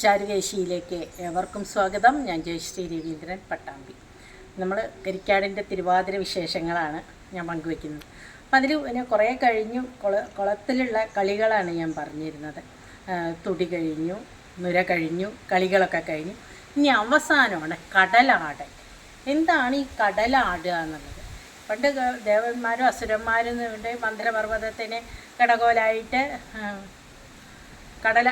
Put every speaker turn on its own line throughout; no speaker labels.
ചാരുകേശിയിലേക്ക് ഏവർക്കും സ്വാഗതം. ഞാൻ ജയശ്രീ രവീന്ദ്രൻ പട്ടാമ്പി. നമ്മൾ കരിക്കാടിന്റെ തിരുവാതിര വിശേഷങ്ങളാണ് ഞാൻ പങ്കുവെക്കുന്നത്. അപ്പം അതിൽ പിന്നെ കുറേ കഴിഞ്ഞു. കുള കുളത്തിലുള്ള കളികളാണ് ഞാൻ പറഞ്ഞിരുന്നത്. തുടി കഴിഞ്ഞു നുര കഴിഞ്ഞു കളികളൊക്കെ കഴിഞ്ഞു. ഇനി അവസാനമാണ് കടലാട് എന്താണ് ഈ കടലാടുക എന്നുള്ളത്? പണ്ട് ദേവന്മാരും അസുരന്മാരും ഇവിടെ മന്ദരപർവതത്തിനെ കടകോലായിട്ട് കടല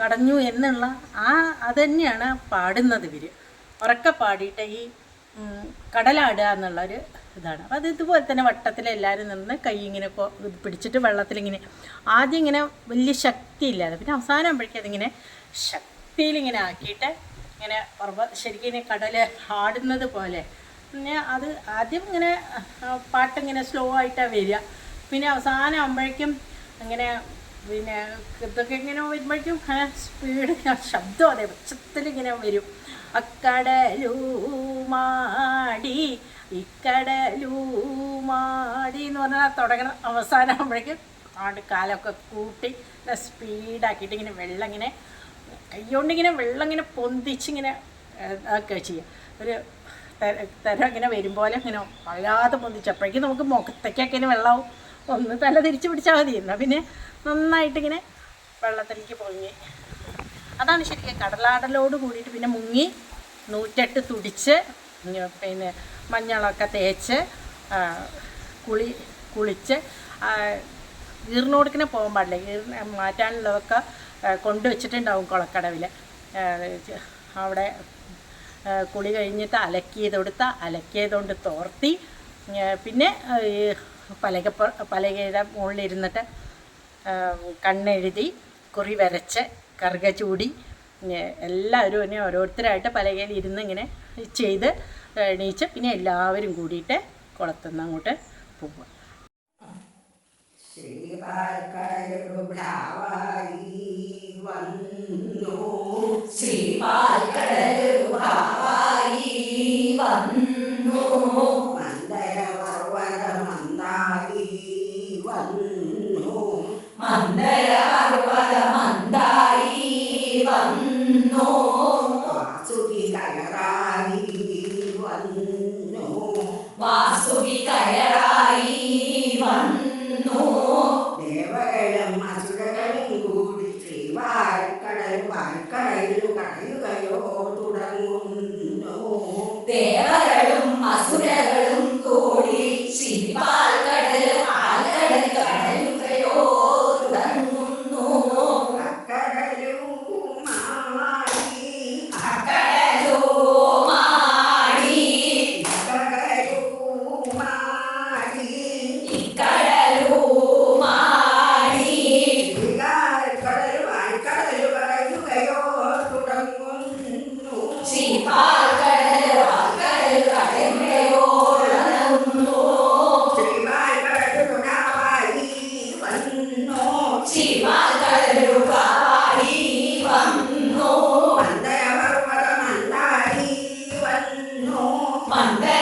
കടഞ്ഞു എന്നുള്ള ആ അതന്നെയാണ് പാടുന്നത് ഇവർ ഉറക്കെ പാടിയിട്ട് ഈ കടലാടുക എന്നുള്ളൊരു ഇതാണ്. അപ്പോൾ അത് ഇതുപോലെ തന്നെ വട്ടത്തിൽ എല്ലാവരും നിന്ന് കൈ ഇങ്ങനെ പിടിച്ചിട്ട് വെള്ളത്തിൽ ഇങ്ങനെ ആദ്യം ഇങ്ങനെ വലിയ ശക്തിയില്ലാതെ പിന്നെ അവസാനം ആകുമ്പോഴേക്കും അതിങ്ങനെ ശക്തിയിലിങ്ങനെ ആക്കിയിട്ട് ഇങ്ങനെ ശരിക്കും ഇങ്ങനെ കടൽ ആടുന്നത് പോലെ. പിന്നെ അത് ആദ്യം ഇങ്ങനെ പാട്ടിങ്ങനെ സ്ലോ ആയിട്ടാണ് വരിക. പിന്നെ അവസാനം ആകുമ്പോഴേക്കും ഇങ്ങനെ പിന്നെ ഇതൊക്കെ ഇങ്ങനെ വരുമ്പോഴേക്കും സ്പീഡ് ശബ്ദം അതെ പക്ഷത്തിൽ ഇങ്ങനെ വരും. അക്കടലൂമാടി ഇക്കടലൂമാടി എന്ന് പറഞ്ഞാൽ തുടങ്ങണം. അവസാനം ആകുമ്പോഴേക്കും ആണ്ട് കാലമൊക്കെ കൂട്ടി സ്പീഡാക്കിയിട്ട് ഇങ്ങനെ വെള്ളം ഇങ്ങനെ കൈകൊണ്ടിങ്ങനെ വെള്ളം ഇങ്ങനെ പൊന്തിച്ചിങ്ങനെ ഒക്കെ ചെയ്യുക ഒരു തരം ഇങ്ങനെ വരും പോലെ ഇങ്ങനെ വല്ലാതെ പൊന്തിച്ചപ്പോഴേക്കും നമുക്ക് മുഖത്തേക്കൊക്കെ ഇങ്ങനെ വെള്ളമാവും ഒന്ന് തല തിരിച്ചു പിടിച്ചാൽ മതി എന്നാൽ പിന്നെ നന്നായിട്ടിങ്ങനെ വെള്ളത്തിലേക്ക് പൊങ്ങി. അതാണ് ശരിക്കും കടലാടലോട് കൂടിയിട്ട് പിന്നെ മുങ്ങി നൂറ്റെട്ട് തുടിച്ച് പിന്നെ മഞ്ഞളൊക്കെ തേച്ച് കുളി കുളിച്ച് ആ, ഈറിനോടുക്കിനെ പോകാൻ പാടില്ല. ഈർ മാറ്റാനുള്ളതൊക്കെ കൊണ്ടുവച്ചിട്ടുണ്ടാവും കുളക്കടവിൽ അവിടെ കുളി കഴിഞ്ഞിട്ട് അലക്കിയത് കൊടുത്ത അലക്കിയതുകൊണ്ട് തോർത്തി പിന്നെ പലക പലകയുടെ മുകളിലിരുന്നിട്ട് കണ്ണെഴുതി കുറി വരച്ച് കറുക ചൂടി എല്ലാവരും ഇങ്ങനെ ഓരോരുത്തരായിട്ട് പലകയിൽ ഇരുന്ന് ഇങ്ങനെ ചെയ്ത് എണീച്ച് പിന്നെ എല്ലാവരും കൂടിയിട്ട് കുളത്തുനിന്ന് അങ്ങോട്ട് പോവുക.
ശ്രീപാൽക്കടലുടാവായി വന്നു.
ശ്രീപാൽക്കടലുഭാവായി
man.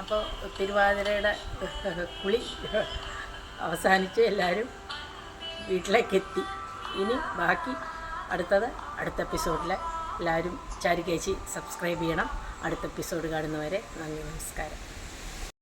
അപ്പോൾ തിരുവാതിരയുടെ കുളി അവസാനിച്ച് എല്ലാവരും വീട്ടിലേക്ക് എത്തി ഇനി ബാക്കി അടുത്തത് അടുത്ത എപ്പിസോഡിൽ എല്ലാവരും ചാരി കേച്ചി സബ്സ്ക്രൈബ് ചെയ്യണം. അടുത്ത എപ്പിസോഡ് കാണുന്നവരെ നന്ദി നമസ്കാരം.